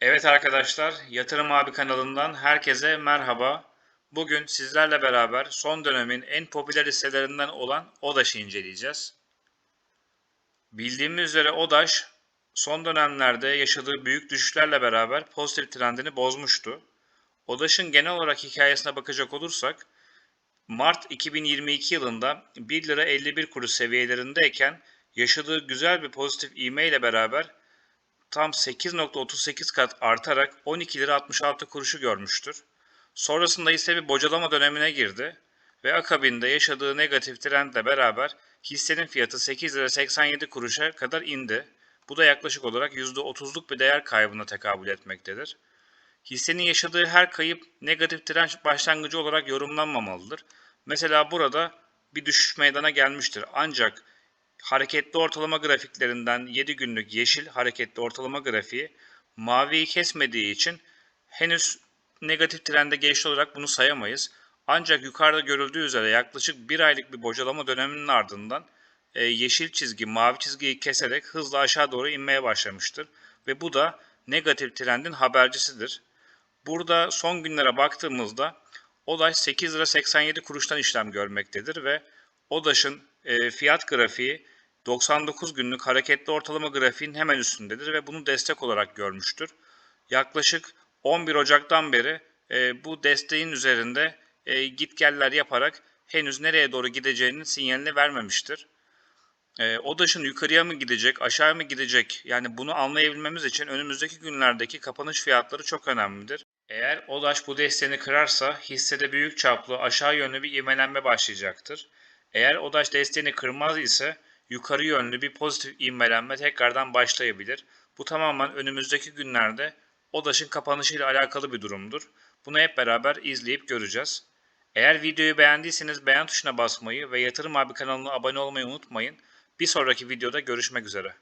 Evet arkadaşlar, Yatırım Abi kanalından herkese merhaba. Bugün sizlerle beraber son dönemin en popüler hisselerinden olan ODAŞ'ı inceleyeceğiz. Bildiğimiz üzere ODAŞ son dönemlerde yaşadığı büyük düşüşlerle beraber pozitif trendini bozmuştu. ODAŞ'ın genel olarak hikayesine bakacak olursak, Mart 2022 yılında 1 lira 51 kuruş seviyelerindeyken yaşadığı güzel bir pozitif ivme ile beraber tam 8.38 kat artarak 12 lira 66 kuruşu görmüştür. Sonrasında ise bir bocalama dönemine girdi ve akabinde yaşadığı negatif trendle beraber hissenin fiyatı 8 lira 87 kuruşa kadar indi. Bu da yaklaşık olarak %30'luk bir değer kaybına tekabül etmektedir. Hissenin yaşadığı her kayıp negatif trend başlangıcı olarak yorumlanmamalıdır. Mesela burada bir düşüş meydana gelmiştir. Ancak hareketli ortalama grafiklerinden 7 günlük yeşil hareketli ortalama grafiği maviyi kesmediği için henüz negatif trende geçti olarak bunu sayamayız. Ancak yukarıda görüldüğü üzere yaklaşık bir aylık bir bocalama döneminin ardından e, yeşil çizgi mavi çizgiyi keserek hızla aşağı doğru inmeye başlamıştır. Ve bu da negatif trendin habercisidir. Burada son günlere baktığımızda ODAŞ 8 lira 87 kuruştan işlem görmektedir ve ODAŞ'ın e, fiyat grafiği 99 günlük hareketli ortalama grafiğin hemen üstündedir ve bunu destek olarak görmüştür. Yaklaşık 11 Ocak'tan beri e, bu desteğin üzerinde e, gitgeller yaparak henüz nereye doğru gideceğinin sinyalini vermemiştir. E, ODAŞ'ın yukarıya mı gidecek, aşağı mı gidecek? Yani bunu anlayabilmemiz için önümüzdeki günlerdeki kapanış fiyatları çok önemlidir. Eğer ODAŞ bu desteğini kırarsa hissede büyük çaplı aşağı yönlü bir ivmelenme başlayacaktır. Eğer ODAŞ desteğini kırmaz ise yukarı yönlü bir pozitif ivmelenme tekrardan başlayabilir. Bu tamamen önümüzdeki günlerde ODAŞ'ın kapanışıyla alakalı bir durumdur. Bunu hep beraber izleyip göreceğiz. Eğer videoyu beğendiyseniz beğen tuşuna basmayı ve Yatırım Abi kanalına abone olmayı unutmayın. Bir sonraki videoda görüşmek üzere.